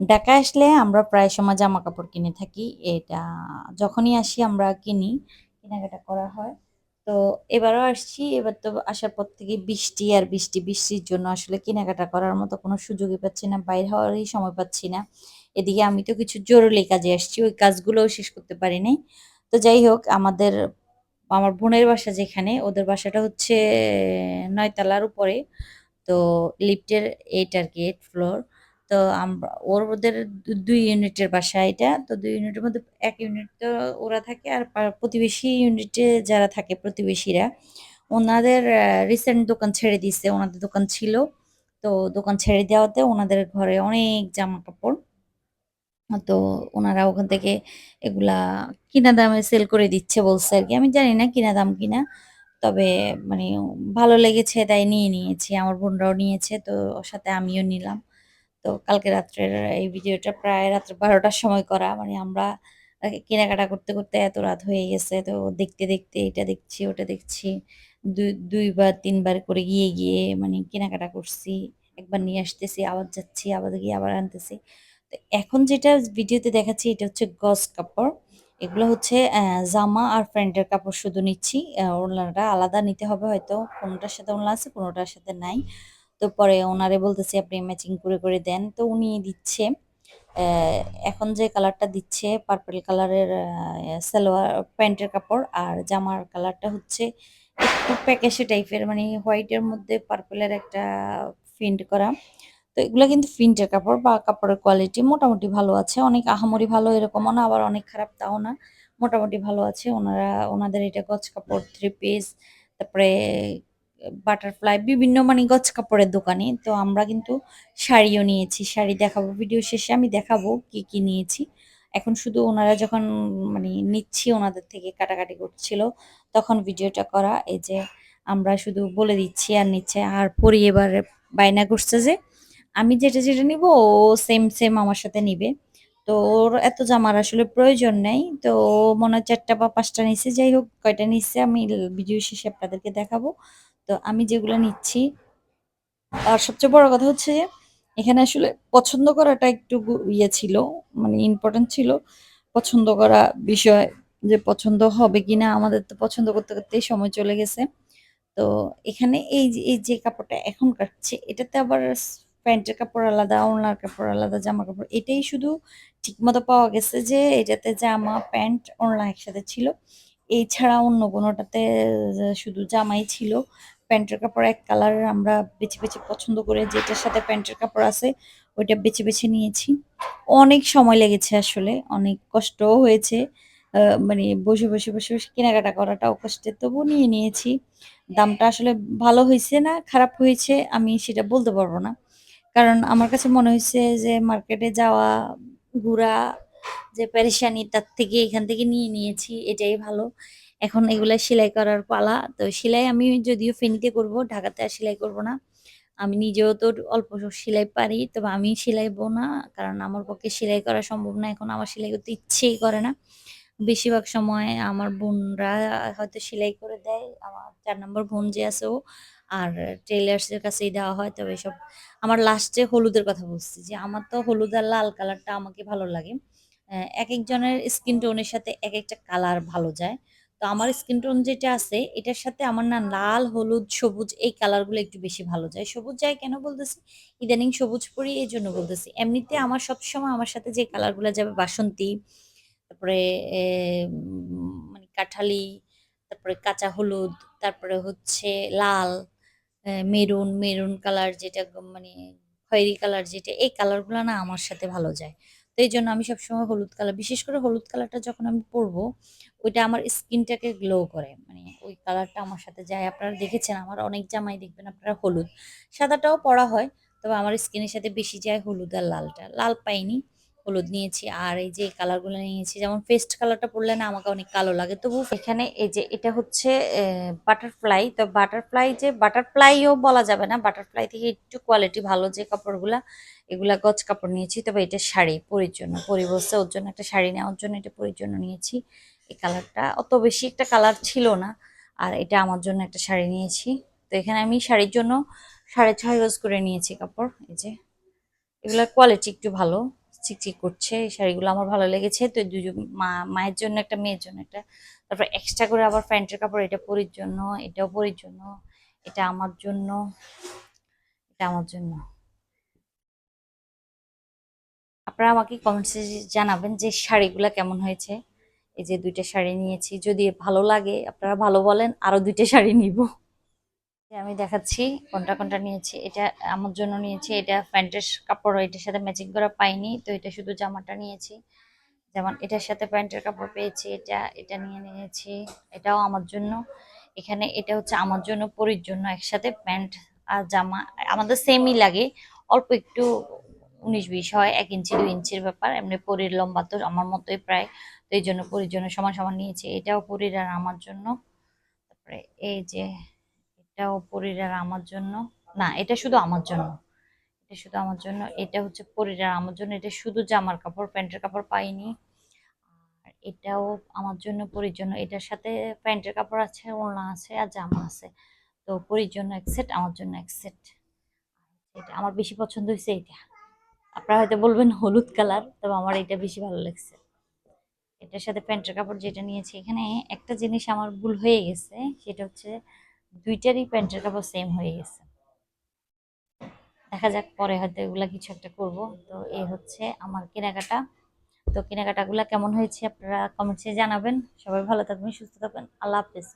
ঢাকায় আসলে আমরা প্রায় সময় জামা কাপড় কিনে থাকি। এটা যখনই আসি আমরা কিনি, কেনাকাটা করা হয়। তো এবারও আসছি। এবার তো আসার পর থেকে বৃষ্টি আর বৃষ্টি। বৃষ্টির জন্য আসলে কেনাকাটা করার মতো কোনো সুযোগই পাচ্ছি না। বাইর হওয়ারই সময় পাচ্ছি না। এদিকে আমি তো কিছু জরুরি কাজে আসছি। ওই কাজগুলোও শেষ করতে পারি নাই। তো যাই হোক আমাদের আমার বোনের বাসা যেখানে, ওদের বাসাটা হচ্ছে ৯ তলার উপরে। তো লিফটের ৮ আরকি ৮ ফ্লোর। তো আমরা ওদের দু ২ ইউনিটের বাসা এটা। তো দুই ইউনিটের মধ্যে এক ইউনিট তো ওরা থাকে আর প্রতিবেশী ইউনিটে যারা থাকে প্রতিবেশীরা, ওনাদের রিসেন্ট দোকান ছেড়ে দিছে। ওনাদের দোকান ছিল। তো দোকান ছেড়ে দেওয়াতে ওনাদের ঘরে অনেক জামা কাপড় তো ওনারা ওখান থেকে এগুলা কিনা দামে সেল করে দিচ্ছে বলছে আর কি আমি জানি না কিনা দাম কিনা। তবে মানে ভালো লেগেছে তাই নিয়ে নিয়েছি। আমার বোনরাও নিয়েছে। তো ওর সাথে আমিও নিলাম। তো কালকে রাত্রের এই ভিডিওটা প্রায় রাত্র বারোটার সময় করা। মানে আমরা কেনাকাটা করতে, করতে এত রাত হয়ে গেছে। তো দেখতে, দেখতে এটা দেখছি, ওটা দেখছি। দুই ২ বার ৩ করে গিয়ে, গিয়ে মানে কেনাকাটা করছি। একবার নিয়ে আসতেছি, আবার যাচ্ছি, আবার গিয়ে আবার আনতেছি। তো এখন যেটা ভিডিওতে দেখাচ্ছি এটা হচ্ছে গজ কাপড়। এগুলো হচ্ছে জামা আর প্যান্টের কাপড় শুধু নিচ্ছি। ওড়নাটা আলাদা নিতে হবে হয়তো। কোনোটার সাথে ওড়না আছে, কোনোটার সাথে নাই। তো পরে ওনারে বলতেছি আপনি ম্যাচিং করে, করে দেন। তো উনি দিচ্ছে। এখন যে কালারটা দিচ্ছে পার্পল কালারের সালোয়ার প্যান্টের কাপড় আর জামার কালারটা হচ্ছে একটু প্যাকাশে টাইপের মানে হোয়াইটের মধ্যে পার্পলের একটা প্রিন্ট করা। তো এগুলা কিন্তু প্রিন্টের কাপড় বা কাপড়ের কোয়ালিটি মোটামুটি ভালো আছে। অনেক আহামরি ভালো এরকমও না আবার অনেক খারাপ তাও না। মোটামুটি ভালো আছে। ওনারা ওনাদের এটা গজ কাপড়, থ্রি পিস তারপরে বাটারফ্লাই বিভিন্ন মানে গজ কাপড়ের দোকানে তো আমরা কিন্তু শাড়িও নিয়েছি। শাড়ি দেখাবো ভিডিও শেষে আমি দেখাবো কি, কি নিয়েছি। এখন শুধু ওনারা যখন মানে নিচ্ছি ওনাদের থেকে কাটাকাটি করছিল, তখন ভিডিওটা করা। এই যে আমরা শুধু বলে দিচ্ছি আর নিচ্ছে। আর পরি এবার বায়না করছে যে আমি যেটা, যেটা নিবো ও সেম, সেম আমার সাথে নিবে। তো ওর এত জামার আসলে প্রয়োজন নেই তো মনে হয় চারটা বা পাঁচটা নিচ্ছে যাই হোক কয়টা নিচ্ছে আমি ভিডিও শেষে আপনাদেরকে দেখাবো। তো আমি যেগুলা নিচ্ছি আর সবচেয়ে বড় কথা হচ্ছে যে এখানে আসলে পছন্দ করাটা একটু ইয়ে ছিল মানে ইম্পোর্টেন্ট ছিল। পছন্দ করা বিষয় যে পছন্দ হবে কিনা আমাদের তো পছন্দ করতে, করতেই সময় চলে গেছে। তো এখানে এই এই যে কাপড়টা এখন কাটছে এটাতে আবার প্যান্টের কাপড় আলাদা, ওড়নার কাপড় আলাদা, জামা কাপড় এটাই শুধু ঠিকমতো পাওয়া গেছে যে এটাতে জামা, প্যান্ট, ওড়না একসাথে ছিল। এছাড়া অন্য কোনোটাতে শুধু জামাই ছিল। প্যান্টের কাপড় এক কালারের আমরা বেছে, বেছে পছন্দ করে যেটার সাথে প্যান্টের কাপড় আছে ওইটা বেছে, বেছে নিয়েছি। অনেক সময় লেগেছে আসলে। অনেক কষ্টও হয়েছে। মানে বসে, বসে, বসে, বসে কেনাকাটা করাটাও কষ্টের তবুও নিয়ে নিয়েছি। দামটা আসলে ভালো হয়েছে না খারাপ হয়েছে আমি সেটা বলতে পারব না। কারণ আমার কাছে মনে হয়েছে যে মার্কেটে যাওয়া, ঘুরা যে পেরেশানি তার থেকে এখান থেকে নিয়ে নিয়েছি এটাই ভালো। এখন এগুলা সেলাই করার পালা। তো সেলাই আমি যদিও ফেনীতে করব, ঢাকাতে আর সেলাই করব না। আমি নিজেও তো অল্প সেলাই পারি। তবে আমি সেলাইবো না। কারণ আমার পক্ষে সেলাই করা সম্ভব না। এখন আমার সেলাই করতে ইচ্ছেই করে না। বেশিরভাগ সময় আমার বোনরা হয়তো সেলাই করে দেয়। আমার চার নম্বর বোন যে আছে ও। আর টেইলার্স এর কাছেই দেওয়া হয়। তবে এসব আমার লাস্টে হলুদের কথা বলছি যে আমার তো হলুদ আর লাল কালারটা আমাকে ভালো লাগে। অ্যা একেকজনের স্কিন টোন এর সাথে একেকটা কালার ভালো যায়। তো আমার স্কিন টোন যেটা আছে এটার সাথে আমার না লাল, হলুদ, সবুজ এই কালারগুলো একটু বেশি ভালো যায়। সবুজ যায় কেন বলতেছি? ইদানিং সবুজ পরি এই জন্য বলতেছি। এমনিতে আমার সবসময় আমার সাথে যে কালারগুলো যাবে বাসন্তী, তারপরে মানে কাঠালি, তারপরে কাঁচা হলুদ, তারপরে হচ্ছে লাল, মেরুন, মেরুন কালার যেটা মানে খয়েরি কালার যেটা এই কালারগুলো না আমার সাথে ভালো যায়। তো এই জন্য আমি সবসময় হলুদ কালার বিশেষ করে হলুদ কালারটা যখন আমি পরবো ওইটা আমার স্কিনটাকে গ্লো করে। মানে ওই কালারটা আমার সাথে যায়। আপনারা দেখেছেন আমার অনেক জামাই দেখবেন আপনারা হলুদ। সাদাটাও পরা হয়। তবে আমার স্কিনের সাথে বেশি যায় হলুদ আর লালটা। লাল পাইনি, হলুদ নিয়েছি। আর এই যে এই কালারগুলো নিয়েছি যেমন পেস্ট কালারটা পড়লে না আমাকে অনেক কালো লাগে। তবু এখানে এই যে এটা হচ্ছে বাটারফ্লাই। তো বাটারফ্লাই যে বাটারফ্লাইও বলা যাবে না। বাটারফ্লাই থেকে একটু কোয়ালিটি ভালো যে কাপড়গুলা, এগুলা গজ কাপড় নিয়েছি। তবে এটা শাড়ি পরির জন্য। পরি বলছে ওর জন্য একটা শাড়ি নেওয়ার জন্য এটা পরির জন্য নিয়েছি। এই কালারটা অত বেশি একটা কালার ছিল না। আর এটা আমার জন্য একটা শাড়ি নিয়েছি। তো এখানে আমি শাড়ির জন্য ৬.৫ গজ করে নিয়েছি কাপড়। এই যে। এগুলার কোয়ালিটি একটু ভালো। চিকচিক করছে, এই শাড়িগুলো আমার ভালো লেগেছে। তো দুজন, মা, মায়ের জন্য একটা, মেয়ের জন্য একটা। তারপর এক্সট্রা করে আবার প্যান্টের কাপড়, এটা পরির জন্য, এটাও পরির জন্য, এটা আমার জন্য, এটা আমার জন্য। আপনারা আমাকে কমেন্টসে জানাবেন যে শাড়িগুলো কেমন হয়েছে। এই যে দুইটা শাড়ি নিয়েছি, যদি ভালো লাগে, আপনারা ভালো বলেন, আরও দুইটা শাড়ি নিব। আমি দেখাচ্ছি কোনটা কোনটা নিয়েছি। এটা আমার জন্য নিয়েছি। এটা প্যান্টের কাপড়, এটার সাথে ম্যাচিং করা পাইনি, তো এটা শুধু জামাটা নিয়েছি। যেমন এটার সাথে প্যান্টের কাপড় পেয়েছি, এটা এটা নিয়ে নিয়েছি, এটাও আমার জন্য। এখানে এটা হচ্ছে আমার জন্য, পরির জন্য একসাথে প্যান্ট আর জামা। আমাদের সেমই লাগে, অল্প একটু উনিশ বিশ হয়, এক ইঞ্চি, দুই ইঞ্চির ব্যাপার। এমনি পরির লম্বা তো আমার মতোই প্রায়, তো এই জন্য পরির জন্য সমান সমান নিয়েছি। এটাও পরির আর আমার জন্য। তারপরে এই যে এটাও পরির আর আমার জন্য। না, এটা শুধু আমার জন্য। এটা শুধু আমার জন্য, এটা হচ্ছে পরির আর আমার জন্য। এটা শুধু জামার কাপড়, প্যান্টের কাপড় পাইনি, আর এটাও আমার জন্য পরির জন্য। এটার সাথে প্যান্টের কাপড় আছে, ওড়না আছে আর জামা আছে। তো পরির জন্য এক সেট, আমার জন্য এক সেট। এটা আমার বেশি পছন্দ হয়েছে এটা আপনারা হয়তো বলবেন হলুদ কালার, তবে আমার এটা বেশি ভালো লাগছে। এটার সাথে প্যান্টের কাপড় যেটা নিয়েছি এখানে, একটা জিনিস আমার ভুল হয়ে গেছে, সেটা হচ্ছে দুইটারই প্যান্টের কাপড় সেম হয়ে গেছে। দেখা যাক পরে হয়তো এগুলা কিছু একটা করব। তো এই হচ্ছে আমার কেনাকাটা। তো কেনাকাটাগুলো কেমন হয়েছে আপনারা কমেন্টসে জানাবেন। সবাই ভালো থাকবেন, সুস্থ থাকবেন। আল্লাহ হাফেজ।